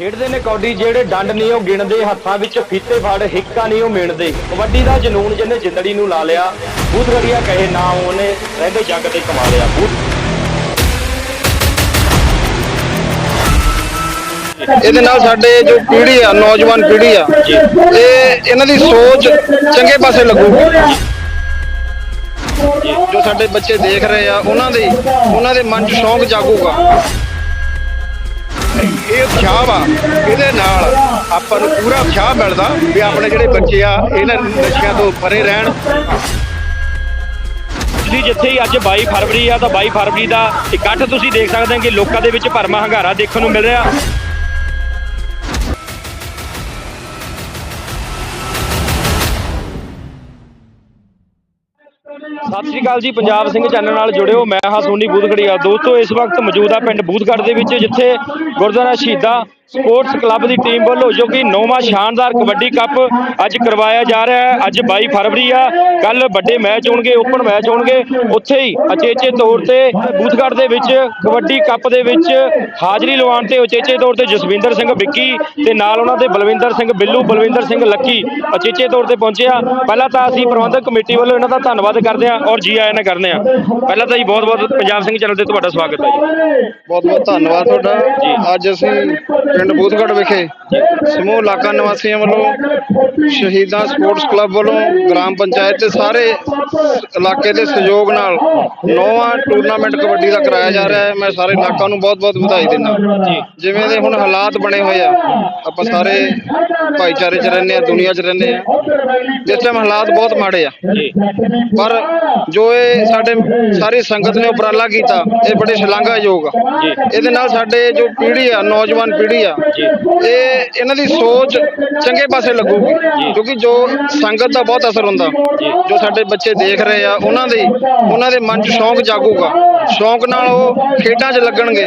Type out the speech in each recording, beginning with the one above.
ਖੇਡਦੇ ਨੇ ਕੌਡੀ ਜਿਹੜੇ ਡੰਡ ਨਹੀਂ ਉਹ ਗਿਣਦੇ ਹੱਥਾਂ ਵਿੱਚ ਫੀਤੇ ਫੜ ਹਿੱਕਾ ਨਹੀਂ ਉਹ ਮਿਣਦੇ। ਕਬੱਡੀ ਦਾ ਜਨੂਨ ਜਿਹਨੇ ਜਿੰਦੜੀ ਨੂੰ ਲਾ ਲਿਆ ਬੂਥਗੜੀਆ ਕਹੇ ਨਾ ਉਹਨੇ ਰਹਿੰਦੇ ਜੱਗ ਤੇ ਕਮਾ ਲਿਆ। ਇਹਦੇ ਨਾਲ ਸਾਡੇ ਜੋ ਪੀੜ੍ਹੀ ਆ ਨੌਜਵਾਨ ਪੀੜ੍ਹੀ ਆ ਇਹ ਇਹਨਾਂ ਦੀ ਸੋਚ ਚੰਗੇ ਪਾਸੇ ਲੱਗੂਗੀ। ਜੋ ਸਾਡੇ ਬੱਚੇ ਦੇਖ ਰਹੇ ਆ ਉਹਨਾਂ ਦੇ ਉਹਨਾਂ ਦੇ ਮਨ 'ਚ ਸ਼ੌਂਕ ਜਾਗੂਗਾ। ਇਹ ਉਤਸ਼ਾਹ ਆ ਇਹਦੇ ਨਾਲ ਆਪਾਂ ਨੂੰ ਪੂਰਾ ਉਤਸ਼ਾਹ ਮਿਲਦਾ ਵੀ ਆਪਣੇ ਜਿਹੜੇ ਬੱਚੇ ਆ, ਇਹਨਾਂ ਨਸ਼ਿਆਂ ਤੋਂ ਪਰੇ ਰਹਿਣ। ਜੀ, ਜਿੱਥੇ ਹੀ ਅੱਜ 22 ਫਰਵਰੀ ਆ, ਤਾਂ 22 ਫਰਵਰੀ ਦਾ ਇਕੱਠ ਤੁਸੀਂ ਦੇਖ ਸਕਦੇ ਹੋ ਕਿ ਲੋਕਾਂ ਦੇ ਵਿੱਚ ਭਰਮਾ ਹੰਗਾਰਾ ਦੇਖਣ ਨੂੰ ਮਿਲ ਰਿਹਾ। ਸਤਿ ਸ਼੍ਰੀ ਅਕਾਲ ਜੀ, ਪੰਜਾਬ ਸਿੰਘ ਚੈਨਲ ਨਾਲ ਜੁੜਿਓ। ਮੈਂ ਹਾਂ ਸੋਨੀ ਬੂਧਗੜੀਆ ਦੋਸਤੋ, ਇਸ ਵਕਤ ਮੌਜੂਦ ਆ ਪਿੰਡ ਬੂਧਗੜ੍ਹ ਦੇ ਵਿੱਚ, ਜਿੱਥੇ ਗੁਰਦੁਆਰਾ ਸ਼ਹੀਦਾਂ ਸਪੋਰਟਸ ਕਲੱਬ ਦੀ ਟੀਮ ਵੱਲੋਂ ਜੋ ਕਿ ਨੌਵਾਂ ਸ਼ਾਨਦਾਰ ਕਬੱਡੀ ਕੱਪ ਅੱਜ ਕਰਵਾਇਆ ਜਾ ਰਿਹਾ ਹੈ। ਅੱਜ 22 ਫਰਵਰੀ ਆ ਕੱਲ ਵੱਡੇ ਮੈਚ ਹੋਣਗੇ ਓਪਨ ਮੈਚ ਹੋਣਗੇ। ਉੱਥੇ ਹੀ ਅਚੇਚੇ ਤੌਰ ਤੇ ਬੂਥਗੜ੍ਹ ਦੇ ਵਿੱਚ ਕਬੱਡੀ ਕੱਪ ਦੇ ਵਿੱਚ ਹਾਜ਼ਰੀ ਲਵਾਉਣ ਤੇ ਉਚੇਚੇ ਤੌਰ ਤੇ ਜਸਵਿੰਦਰ ਸਿੰਘ ਵਿੱਕੀ ਤੇ ਨਾਲ ਉਹਨਾਂ ਦੇ ਬਲਵਿੰਦਰ ਸਿੰਘ ਬਿੱਲੂ ਬਲਵਿੰਦਰ ਸਿੰਘ ਲੱਕੀ ਅਚੇਚੇ ਤੌਰ ਤੇ ਪਹੁੰਚੇ ਆ। ਪਹਿਲਾਂ ਤਾਂ ਅਸੀਂ ਪ੍ਰਬੰਧਕ ਕਮੇਟੀ ਵੱਲੋਂ ਇਹਨਾਂ ਦਾ ਧੰਨਵਾਦ ਕਰਦੇ ਹਾਂ ਔਰ ਜੀ ਆਇਆਂ ਨਾਲ ਕਰਦੇ ਹਾਂ ਪਹਿਲਾਂ ਤਾਂ ਜੀ ਬਹੁਤ ਬਹੁਤ ਪੰਜਾਬ ਸਿੰਘ ਚੈਨਲ ਤੇ ਤੁਹਾਡਾ ਸਵਾਗਤ ਹੈ ਜੀ। ਬਹੁਤ ਬਹੁਤ ਧੰਨਵਾਦ ਤੁਹਾਡਾ। ਅੱਜ ਅਸੀਂ ਪਿੰਡ ਬੂਥਗੜ੍ਹ ਵਿਖੇ ਸਮੂਹ ਇਲਾਕਾ ਨਿਵਾਸੀਆਂ ਵੱਲੋਂ ਸ਼ਹੀਦਾਂ ਸਪੋਰਟਸ ਕਲੱਬ ਵੱਲੋਂ ਗ੍ਰਾਮ ਪੰਚਾਇਤ ਤੇ ਸਾਰੇ ਇਲਾਕੇ ਦੇ ਸਹਿਯੋਗ ਨਾਲ ਨੌਵਾਂ ਟੂਰਨਾਮੈਂਟ ਕਬੱਡੀ ਦਾ ਕਰਾਇਆ ਜਾ ਰਿਹਾ ਹੈ। ਮੈਂ ਸਾਰੇ ਇਲਾਕਾ ਨੂੰ ਬਹੁਤ ਬਹੁਤ ਵਧਾਈ ਦਿੰਦਾ। ਜਿਵੇਂ ਦੇ ਹੁਣ ਹਾਲਾਤ ਬਣੇ ਹੋਏ ਆ ਆਪਾਂ ਸਾਰੇ ਭਾਈਚਾਰੇ 'ਚ ਰਹਿੰਦੇ ਆ ਦੁਨੀਆ 'ਚ ਰਹਿੰਦੇ ਆ। ਇਸ ਟਾਈਮ ਹਾਲਾਤ ਬਹੁਤ ਮਾੜੇ ਆ। ਪਰ ਜੋ ਇਹ ਸਾਡੇ ਸਾਰੀ ਸੰਗਤ ਨੇ ਉਪਰਾਲਾ ਕੀਤਾ ਇਹ ਬੜੇ ਸ਼ਲਾਘਾਯੋਗ ਆ। ਇਹਦੇ ਨਾਲ ਸਾਡੇ ਜੋ ਪੀੜ੍ਹੀ ਆ ਨੌਜਵਾਨ ਪੀੜ੍ਹੀ ਆ। ਇਹ ਇਹਨਾਂ ਦੀ ਸੋਚ ਚੰਗੇ ਪਾਸੇ ਲੱਗੂਗੀ। ਕਿਉਂਕਿ ਜੋ ਸੰਗਤ ਦਾ ਬਹੁਤ ਅਸਰ ਹੁੰਦਾ ਜੋ ਸਾਡੇ ਬੱਚੇ ਦੇਖ ਰਹੇ ਆ ਉਹਨਾਂ ਦੇ ਉਹਨਾਂ ਦੇ ਮਨ 'ਚ ਸ਼ੌਂਕ ਜਾਗੂਗਾ। ਸ਼ੌਂਕ ਨਾਲ ਉਹ ਖੇਡਾਂ 'ਚ ਲੱਗਣਗੇ।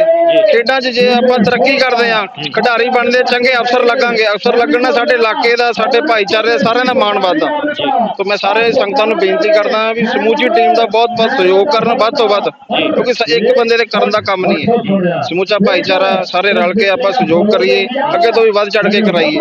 ਖੇਡਾਂ 'ਚ ਜੇ ਆਪਾਂ ਤਰੱਕੀ ਕਰਦੇ ਆ ਖਿਡਾਰੀ ਬਣਦੇ ਚੰਗੇ ਅਫਸਰ ਲੱਗਾਂਗੇ। ਅਫਸਰ ਲੱਗਣ ਨਾਲ ਸਾਡੇ ਇਲਾਕੇ ਦਾ ਸਾਡੇ ਭਾਈਚਾਰੇ ਦਾ ਸਾਰਿਆਂ ਦਾ ਮਾਣ ਵੱਧਦਾ। ਤਾਂ ਮੈਂ ਸਾਰੇ ਸੰਗਤਾਂ ਨੂੰ ਬੇਨਤੀ ਕਰਦਾ ਹਾਂ ਵੀ ਸਮੂਚੀ ਟੀਮ ਦਾ ਬਹੁਤ ਬਹੁਤ ਸਹਿਯੋਗ ਕਰਨ ਵੱਧ ਤੋਂ ਵੱਧ। ਕਿਉਂਕਿ ਇੱਕ ਬੰਦੇ ਦੇ ਕਰਨ ਦਾ ਕੰਮ ਨਹੀਂ ਹੈ। ਸਮੂਚਾ ਭਾਈਚਾਰਾ ਸਾਰੇ ਰਲ ਕੇ ਆਪਾਂ ਸਹਿਯੋਗ ਕਰੀਏ ਅੱਗੇ ਤੋਂ ਵੀ ਵੱਧ ਚੜ ਕੇ ਕਰਾਈਏ।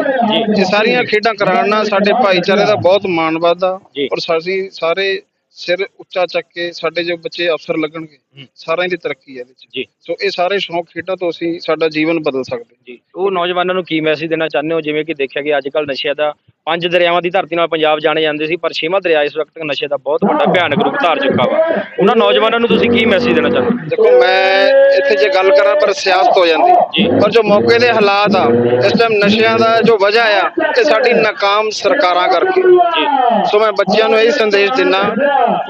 ਇਹ ਸਾਰੀਆਂ ਖੇਡਾਂ ਕਰਾਉਣ ਨਾਲ ਸਾਡੇ ਭਾਈਚਾਰੇ ਦਾ ਬਹੁਤ ਮਾਣ ਵੱਧਦਾ ਜੀ। ਔਰ ਅਸੀਂ ਸਾਰੇ ਸਿਰ ਉੱਚਾ ਚੱਕ ਕੇ ਸਾਡੇ ਜੋ ਬੱਚੇ ਅਫਸਰ ਲੱਗਣਗੇ ਸਾਰਿਆਂ ਦੀ ਤਰੱਕੀ ਹੈ ਇਹਦੇ ਵਿੱਚ ਜੀ। ਸੋ ਇਹ ਸਾਰੇ ਸ਼ੌਂਕ ਖੇਡਾਂ ਤੋਂ ਅਸੀਂ ਸਾਡਾ ਜੀਵਨ ਬਦਲ ਸਕਦੇ ਜੀ। ਉਹ ਨੌਜਵਾਨਾਂ ਨੂੰ ਕੀ ਮੈਸੇਜ ਦੇਣਾ ਚਾਹੁੰਦੇ ਹੋ? ਜਿਵੇਂ ਕਿ ਦੇਖਿਆ ਗਿਆ ਅੱਜ ਕੱਲ ਨਸ਼ਿਆਂ ਦਾ ਪੰਜ ਦਰਿਆਵਾਂ ਦੀ ਧਰਤੀ ਨਾਲ ਪੰਜਾਬ ਜਾਣੇ ਜਾਂਦੇ ਸੀ ਪਰ ਛੇਵਾਂ ਦਰਿਆ ਇਸ ਵਕਤ ਨਸ਼ੇ ਦਾ ਬਹੁਤ ਵੱਡਾ ਭਿਆਨਕ ਰੂਪ ਧਾਰ ਚੁੱਕਾ ਵਾ। ਉਹਨਾਂ ਨੌਜਵਾਨਾਂ ਨੂੰ ਤੁਸੀਂ ਕੀ ਮੈਸੇਜ ਦੇਣਾ ਚਾਹੁੰਦੇ ਹੋ? ਦੇਖੋ ਮੈਂ ਇੱਥੇ ਜੇ ਗੱਲ ਕਰਾਂ ਪਰ ਸਿਆਸਤ ਹੋ ਜੀ। ਜਾਂਦੀ ਪਰ ਜੋ ਮੌਕੇ ਦੇ ਹਾਲਾਤ ਆ ਇਸ ਟਾਈਮ ਨਸ਼ਿਆਂ ਦਾ ਜੋ ਵਜ੍ਹਾ ਆ ਇਹ ਸਾਡੀ ਨਾਕਾਮ ਸਰਕਾਰਾਂ ਕਰਕੇ। ਸੋ ਮੈਂ ਬੱਚਿਆਂ ਨੂੰ ਇਹ ਸੰਦੇਸ਼ ਦਿੰਦਾ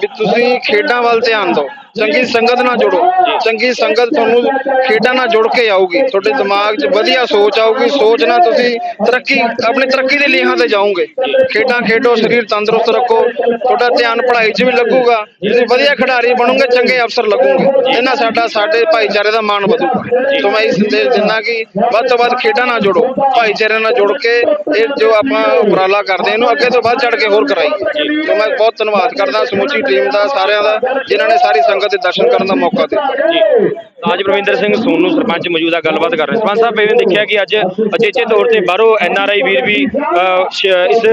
ਵੀ ਤੁਸੀਂ ਖੇਡਾਂ ਵੱਲ ਧਿਆਨ ਦਿਓ। ਚੰਗੀ ਸੰਗਤ ਨਾਲ ਜੁੜੋ। ਚੰਗੀ ਸੰਗਤ ਤੁਹਾਨੂੰ ਖੇਡਾਂ ਨਾਲ ਜੁੜ ਕੇ ਆਊਗੀ। ਤੁਹਾਡੇ ਦਿਮਾਗ 'ਚ ਵਧੀਆ ਸੋਚ ਆਊਗੀ। ਸੋਚ ਨਾਲ ਤੁਸੀਂ ਤਰੱਕੀ ਆਪਣੀ ਤਰੱਕੀ ਦੇ ਲੀਹਾਂ ਤੇ ਜਾਓਗੇ। ਖੇਡਾਂ ਖੇਡੋ ਸਰੀਰ ਤੰਦਰੁਸਤ ਰੱਖੋ। ਤੁਹਾਡਾ ਧਿਆਨ ਪੜ੍ਹਾਈ 'ਚ ਵੀ ਲੱਗੂਗਾ। ਤੁਸੀਂ ਵਧੀਆ ਖਿਡਾਰੀ ਬਣੋਗੇ ਚੰਗੇ ਅਫਸਰ ਲੱਗੋਗੇ। ਇਹਨਾਂ ਸਾਡਾ ਸਾਡੇ ਭਾਈਚਾਰੇ ਦਾ ਮਾਣ ਵਧੂਗਾ। ਸੋ ਮੈਂ ਇਹ ਸੰਦੇਸ਼ ਦਿੰਦਾ ਕਿ ਵੱਧ ਤੋਂ ਵੱਧ ਖੇਡਾਂ ਨਾਲ ਜੁੜੋ। ਭਾਈਚਾਰੇ ਨਾਲ ਜੁੜ ਕੇ ਇਹ ਜੋ ਆਪਾਂ ਉਪਰਾਲਾ ਕਰਦੇ ਇਹਨੂੰ ਅੱਗੇ ਤੋਂ ਵੱਧ ਚੜ ਕੇ ਹੋਰ ਕਰਾਈਏ। ਸੋ ਮੈਂ ਬਹੁਤ ਧੰਨਵਾਦ ਕਰਦਾ ਸਮੁੱਚੀ ਟੀਮ ਦਾ ਸਾਰਿਆਂ ਦਾ ਜਿਨ੍ਹਾਂ ਨੇ ਸਾਰੀ ਸੰਗਤ ਦੇ ਦਰਸ਼ਨ ਕਰਨ ਦਾ ਮੌਕਾ ਦਿੱਤਾ ਜੀ ਤਾਜ ਪ੍ਰਵਿੰਦਰ ਸਿੰਘ ਸੋਨੂ ਸਰਪੰਚ ਮੌਜੂਦਾ ਗੱਲਬਾਤ ਕਰ ਰਹੇ ਸਰਪੰਚ ਸਾਹਿਬ ਇਹਨੇ ਦੇਖਿਆ ਕਿ ਅੱਜ ਅਚੇਚੇ ਤੌਰ ਤੇ ਬਾਹਰੋਂ ਐਨ ਆਰ ਆਈ ਵੀਰ ਵੀ ਅਹ, ਇਸ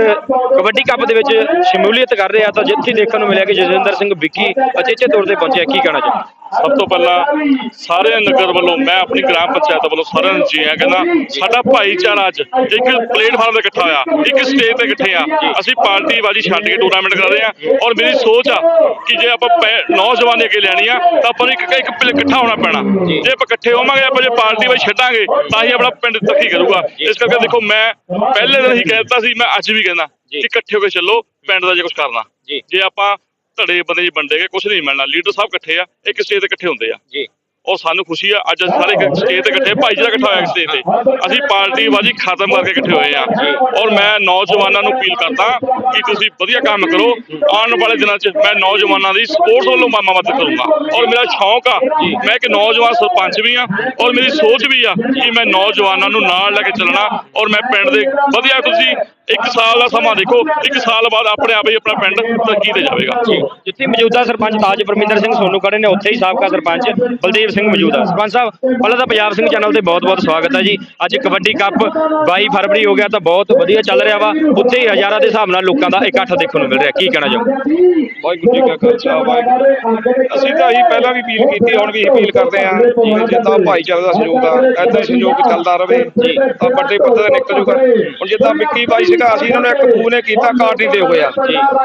ਕਬੱਡੀ ਕੱਪ ਦੇ ਵਿੱਚ ਸ਼ਮੂਲੀਅਤ ਕਰ ਰਹੇ ਆ ਤਾਂ ਜਿੱਥੇ ਦੇਖਣ ਨੂੰ ਮਿਲਿਆ ਕਿ ਜਸਵਿੰਦਰ ਸਿੰਘ ਵਿੱਕੀ ਅਚੇਚੇ ਤੌਰ ਤੇ ਪਹੁੰਚਿਆ ਕੀ ਕਹਿਣਾ ਚਾਹੁੰਦੇ ਸਭ ਤੋਂ ਪਹਿਲਾਂ ਸਾਰੇ ਨਗਰ ਵੱਲੋਂ ਮੈਂ ਆਪਣੀ ਗ੍ਰਾਮ ਪੰਚਾਇਤ ਵੱਲੋਂ ਸਾਰਿਆਂ ਨੂੰ ਜੀ ਆ ਕਹਿੰਦਾ ਸਾਡਾ ਭਾਈਚਾਰਾ ਅੱਜ ਇੱਕ ਪਲੇਟਫਾਰਮ ਤੇ ਇਕੱਠਾ ਹੋਇਆ ਇੱਕ ਸਟੇਜ ਤੇ ਇਕੱਠੇ ਆ। ਅਸੀਂ ਪਾਰਟੀ ਬਾਜੀ ਛੱਡ ਕੇ ਟੂਰਨਾਮੈਂਟ ਕਰ ਰਹੇ ਆ ਔਰ ਮੇਰੀ ਸੋਚ ਆ ਕਿ ਜੇ ਆਪਾਂ ਪੈ- ਨੌਜਵਾਨੀ ਅੱਗੇ ਲੈਣੀ ਆ ਤਾਂ ਆਪਾਂ ਨੂੰ ਇੱਕ ਇੱਕ ਪਲ- ਇਕੱਠਾ ਹੋਣਾ ਪੈਣਾ। ਜੇ ਆਪਾਂ ਇਕੱਠੇ ਹੋਵਾਂਗੇ ਆਪਾਂ ਜੇ ਪਾਰਟੀ ਬਾਜੀ ਛੱਡਾਂਗੇ ਤਾਂ ਹੀ ਆਪਣਾ ਪਿੰਡ ਤਰੱਕੀ ਕਰੂਗਾ। ਇਸ ਕਰਕੇ ਦੇਖੋ ਮੈਂ ਪਹਿਲੇ ਦਿਨ ਹੀ ਕਹਿ ਦਿੱਤਾ ਸੀ ਮੈਂ ਅੱਜ ਵੀ ਕਹਿੰਦਾ ਕਿ ਇਕੱਠੇ ਹੋ ਕੇ ਚੱਲੋ ਪਿੰਡ ਦਾ ਜੇ ਕੁਝ ਕਰਨਾ। ਜੀ। ਆਪਾਂ ਧੜੇ ਬੰਦੇ ਜੀ ਵੰਡੇਗੇ ਕੁਝ ਨਹੀਂ ਮਿਲਣਾ। ਲੀਡਰ ਸਾਹਿਬ ਇਕੱਠੇ ਆ ਇੱਕ ਸਟੇਜ ਤੇ ਇਕੱਠੇ ਹੁੰਦੇ ਆ। ਜੀ। ਔਰ ਸਾਨੂੰ ਖੁਸ਼ੀ ਆ, ਅੱਜ ਅਸੀਂ ਸਾਰੇ ਸਟੇਜ ਤੇ ਇਕੱਠੇ, ਭਾਈਚਾਰਾ ਇਕੱਠਾ ਹੋਇਆ ਸਟੇਜ ਤੇ। ਅਸੀਂ ਪਾਰਟੀ ਬਾਜੀ ਖਤਮ ਕਰਕੇ ਇਕੱਠੇ ਹੋਏ ਆ। ਔਰ ਮੈਂ ਨੌਜਵਾਨਾਂ ਨੂੰ ਅਪੀਲ ਕਰਦਾ ਕਿ ਤੁਸੀਂ ਵਧੀਆ ਕੰਮ ਕਰੋ। ਆਉਣ ਵਾਲੇ ਦਿਨਾਂ 'ਚ ਮੈਂ ਨੌਜਵਾਨਾਂ ਦੀ ਸਪੋਰਟਸ ਵੱਲੋਂ ਮਾਮਾ ਮਦਦ ਕਰੂੰਗਾ। ਔਰ ਮੇਰਾ ਸ਼ੌਂਕ ਆ, ਮੈਂ ਇੱਕ ਨੌਜਵਾਨ ਸਰਪੰਚ ਵੀ ਆ, ਔਰ ਮੇਰੀ ਸੋਚ ਵੀ ਆ ਕਿ ਮੈਂ ਨੌਜਵਾਨਾਂ ਨੂੰ ਨਾਲ ਲੈ ਕੇ ਚੱਲਣਾ। ਔਰ ਮੈਂ ਪਿੰਡ ਦੇ, ਵਧੀਆ ਤੁਸੀਂ ਇੱਕ ਸਾਲ ਦਾ ਸਮਾਂ ਦੇਖੋ ਇੱਕ ਸਾਲ ਬਾਅਦ ਆਪਣੇ ਆਪ ਹੀ ਆਪਣਾ ਪਿੰਡ ਤਰੱਕੀ ਤੇ ਜਾਵੇਗਾ। ਜਿੱਥੇ ਮੌਜੂਦਾ ਸਰਪੰਚ ਤਾਜ ਪਰਮਿੰਦਰ ਸਿੰਘ ਸੋਨੂ ਖੜੇ ਨੇ ਉੱਥੇ ਹੀ ਸਾਬਕਾ ਸਰਪੰਚ ਬਲਦੇਵ ਸਿੰਘ ਮੌਜੂਦ ਆ। ਸਰਪੰਚ ਸਾਹਿਬ ਪਹਿਲਾਂ ਤਾਂ ਪੰਜਾਬ ਸਿੰਘ ਚੈਨਲ ਤੇ ਬਹੁਤ-ਬਹੁਤ ਸਵਾਗਤ ਹੈ ਜੀ। ਅੱਜ ਕਬੱਡੀ ਕੱਪ 22 ਫਰਵਰੀ ਹੋ ਗਿਆ ਤਾਂ ਬਹੁਤ ਵਧੀਆ ਚੱਲ ਰਿਹਾ ਵਾ। ਉੱਥੇ ਹੀ ਹਜ਼ਾਰਾਂ ਦੇ ਹਿਸਾਬ ਨਾਲ ਲੋਕਾਂ ਦਾ ਇਕੱਠ ਦੇਖਣ ਨੂੰ ਮਿਲ ਰਿਹਾ। ਕੀ ਕਹਿਣਾ ਚਾਹੋਗੇ? ਵਾਹਿਗੁਰੂ ਜੀ ਕਾ ਖਾਲਸਾ ਵਾਹਿਗੁਰੂ। ਅਸੀਂ ਤਾਂ ਇਹੀ ਪਹਿਲਾਂ ਵੀ ਅਪੀਲ ਕੀਤੀ ਹੁਣ ਵੀ ਅਪੀਲ ਕਰਦੇ ਹਾਂ ਕਿ ਜਿੱਦਾਂ ਭਾਈਚਾਰੇ ਦਾ ਸਹਿਯੋਗ ਆ ਹੀ ਸਹਿਯੋਗ ਚੱਲਦਾ ਰਵੇ ਤਾਂ ਵੱਡੇ ਪੱਧਰ ਤੇ ਨਿਕਲ ਜੂਗਾ। ਹੁਣ ਜਿੱਦਾਂ ਵਿੱਕੀ ਬਾਈ ਸੀਗਾ ਅਸੀਂ ਇਹਨਾਂ ਨੂੰ ਇੱਕ ਫੋਨ ਨੇ ਕੀਤਾ ਕਾਰਡ ਨਹੀਂ ਦੇ ਹੋਇਆ।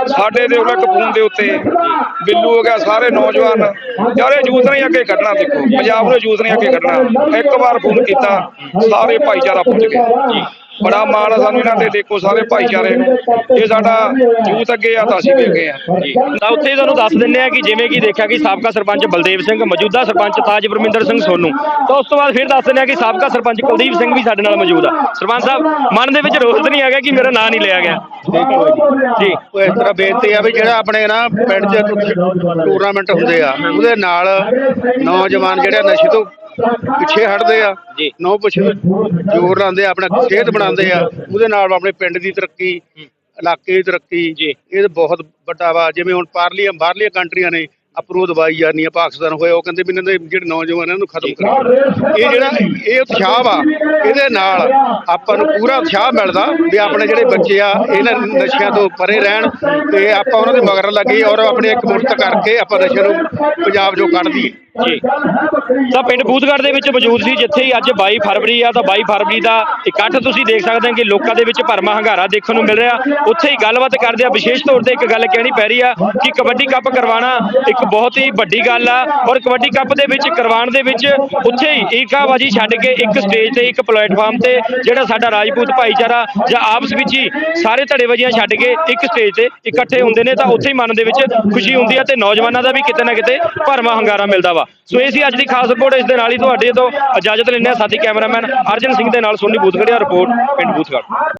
ਸਾਡੇ ਦੇ ਉਹਨਾਂ ਇੱਕ ਫੋਨ ਦੇ ਉੱਤੇ। ਬਿੱਲੂ ਹੋ ਗਿਆ, ਸਾਰੇ ਨੌਜਵਾਨ। ਯਾਰ, ਇਹ ਯੂਥ ਨੇ ਅੱਗੇ ਕੱਢਣਾ ਦੇਖੋ। ਪੰਜਾਬ ਨੂੰ ਯੂਥ ਨੇ ਅੱਗੇ ਕੱਢਣਾ। ਇੱਕ ਵਾਰ ਫੋਨ ਕੀਤਾ, ਸਾਰੇ ਭਾਈਚਾਰਾ ਪੁੱਜ ਗਏ ਬੜਾ ਮਾਣ ਆ ਸਾਨੂੰ ਇਹਨਾਂ ਤੇ ਦੇਖੋ ਸਾਰੇ ਭਾਈਚਾਰੇ ਨੂੰ। ਇਹ ਸਾਡਾ ਯੂਥ ਅੱਗੇ ਆ ਤਾਂ ਅਸੀਂ ਅੱਗੇ ਆ ਜੀ। ਤਾਂ ਉੱਥੇ ਹੀ ਤੁਹਾਨੂੰ ਦੱਸ ਦਿੰਦੇ ਆ ਕਿ ਜਿਵੇਂ ਕਿ ਦੇਖਿਆ ਕਿ ਸਾਬਕਾ ਸਰਪੰਚ ਬਲਦੇਵ ਸਿੰਘ ਮੌਜੂਦਾ ਸਰਪੰਚ ਤਾਜ ਪਰਮਿੰਦਰ ਸਿੰਘ ਸੋਨੂ। ਤਾਂ ਉਸ ਤੋਂ ਬਾਅਦ ਫਿਰ ਦੱਸ ਦਿੰਦੇ ਆ ਕਿ ਸਾਬਕਾ ਸਰਪੰਚ ਕੁਲਦੀਪ ਸਿੰਘ ਵੀ ਸਾਡੇ ਨਾਲ ਮੌਜੂਦ ਆ। ਸਰਪੰਚ ਸਾਹਿਬ ਮਨ ਦੇ ਵਿੱਚ ਰੋਸ ਨਹੀਂ ਹੈਗਾ ਕਿ ਮੇਰਾ ਨਾਂ ਨਹੀਂ ਲਿਆ ਗਿਆ। ਜੀ। ਉਹ ਇਸ ਤਰ੍ਹਾਂ ਬੇਨਤੀ ਆ ਵੀ ਜਿਹੜਾ ਆਪਣੇ ਨਾ ਪਿੰਡ 'ਚ ਟੂਰਨਾਮੈਂਟ ਹੁੰਦੇ ਆ ਉਹਦੇ ਨਾਲ ਨੌਜਵਾਨ ਜਿਹੜੇ ਨਸ਼ੇ ਤੋਂ ਪਿੱਛੇ ਹਟਦੇ ਆ। ਜੀ। ਨੌ ਪਿੱਛੇ ਜ਼ੋਰ ਲਾਉਂਦੇ ਆ ਆਪਣਾ ਸਿਹਤ ਬਣਾਉਂਦੇ ਆ। ਉਹਦੇ ਨਾਲ ਆਪਣੇ ਪਿੰਡ ਦੀ ਤਰੱਕੀ ਇਲਾਕੇ ਦੀ ਤਰੱਕੀ। ਜੀ। ਇਹ ਤਾਂ ਬਹੁਤ ਵੱਡਾ ਵਾ। ਜਿਵੇਂ ਹੁਣ ਪਾਰਲੀਆਂ ਬਾਹਰਲੀਆਂ ਕੰਟਰੀਆਂ ਨੇ ਅਪਰੂਵ ਦਵਾਈ ਜਾਂਦੀ ਆ ਪਾਕਿਸਤਾਨ ਹੋਇਆ ਉਹ ਕਹਿੰਦੇ ਵੀ ਇਹਨਾਂ ਦੇ ਜਿਹੜੇ ਨੌਜਵਾਨ ਇਹਨਾਂ ਨੂੰ ਖਤਮ ਕਰੋ। ਇਹ ਜਿਹੜਾ ਇਹ ਉਤਸ਼ਾਹ ਵਾ ਇਹਦੇ ਨਾਲ ਆਪਾਂ ਨੂੰ ਪੂਰਾ ਉਤਸ਼ਾਹ ਮਿਲਦਾ ਵੀ ਆਪਣੇ ਜਿਹੜੇ ਬੱਚੇ ਆ ਇਹਨਾਂ ਨਸ਼ਿਆਂ ਤੋਂ ਪਰੇ ਰਹਿਣ ਤੇ ਆਪਾਂ ਉਹਨਾਂ ਦੇ ਮਗਰ ਲੱਗੇ ਔਰ ਆਪਣੇ ਇੱਕ ਮੁਰਤ ਕਰਕੇ ਆਪਾਂ ਨਸ਼ੇ ਨੂੰ ਪੰਜਾਬ ਚੋਂ ਕੱਢ ਦਈਏ। ਜੀ। ਤਾਂ ਪਿੰਡ ਬੂਦਗੜ੍ਹ ਦੇ ਵਿੱਚ ਮੌਜੂਦ ਸੀ, ਜਿੱਥੇ ਹੀ ਅੱਜ 22 ਫਰਵਰੀ ਆ, ਤਾਂ 22 ਫਰਵਰੀ ਦਾ ਇਕੱਠ ਤੁਸੀਂ ਦੇਖ ਸਕਦੇ ਹੋ ਕਿ ਲੋਕਾਂ ਦੇ ਵਿੱਚ ਭਰਮਾ ਹੰਗਾਰਾ ਦੇਖਣ ਨੂੰ ਮਿਲ ਰਿਹਾ। ਉੱਥੇ ਹੀ ਗੱਲਬਾਤ ਕਰਦੇ ਆ, ਵਿਸ਼ੇਸ਼ ਤੌਰ ਤੇ ਇੱਕ ਗੱਲ ਕਹਿਣੀ ਪੈ ਰਹੀ ਆ ਕਿ ਕਬੱਡੀ ਕੱਪ ਕਰਵਾਉਣਾ ਇੱਕ ਬਹੁਤ ਹੀ ਵੱਡੀ ਗੱਲ ਆ ਔਰ ਕਬੱਡੀ ਕੱਪ ਦੇ ਵਿੱਚ ਕਰਵਾਉਣ ਦੇ ਵਿੱਚ ਉੱਥੇ ਹੀ ਏਕਾਬਾਜੀ ਛੱਡ ਕੇ ਇੱਕ ਸਟੇਜ ਤੇ, ਇੱਕ ਪਲੇਟਫਾਰਮ ਤੇ ਜਿਹੜਾ ਸਾਡਾ ਰਾਜਪੂਤ ਭਾਈਚਾਰਾ ਜਾਂ ਆਪਸ ਵਿੱਚ ਹੀ ਸਾਰੇ ਧੜੇਬਾਜ਼ੀਆਂ ਛੱਡ ਕੇ ਇੱਕ ਸਟੇਜ ਤੇ ਇਕੱਠੇ ਹੁੰਦੇ ਨੇ, ਤਾਂ ਉੱਥੇ ਹੀ ਮਨ ਦੇ ਵਿੱਚ ਖੁਸ਼ੀ ਹੁੰਦੀ ਆ ਤੇ ਨੌਜਵਾਨਾਂ ਦਾ ਵੀ ਕਿਤੇ ਨਾ ਕਿਤੇ ਭਰਮਾ ਹੰਗਾਰਾ ਮਿਲਦਾ ਵਾ। ਸੋ ਇਹ ਸੀ ਅੱਜ ਦੀ ਖਾਸ ਰਿਪੋਰਟ, ਇਸ ਦੇ ਨਾਲ ਹੀ ਤੁਹਾਡੇ ਤੋਂ ਇਜਾਜ਼ਤ ਲੈਂਦੇ ਹਾਂ। ਸਾਥੀ ਕੈਮਰਾਮੈਨ ਅਰਜਨ ਸਿੰਘ ਦੇ ਨਾਲ ਸੋਨੀ ਬੂਥਗੜੀਆ ਰਿਪੋਰਟ ਪਿੰਡ ਬੂਥਗੜ੍ਹ।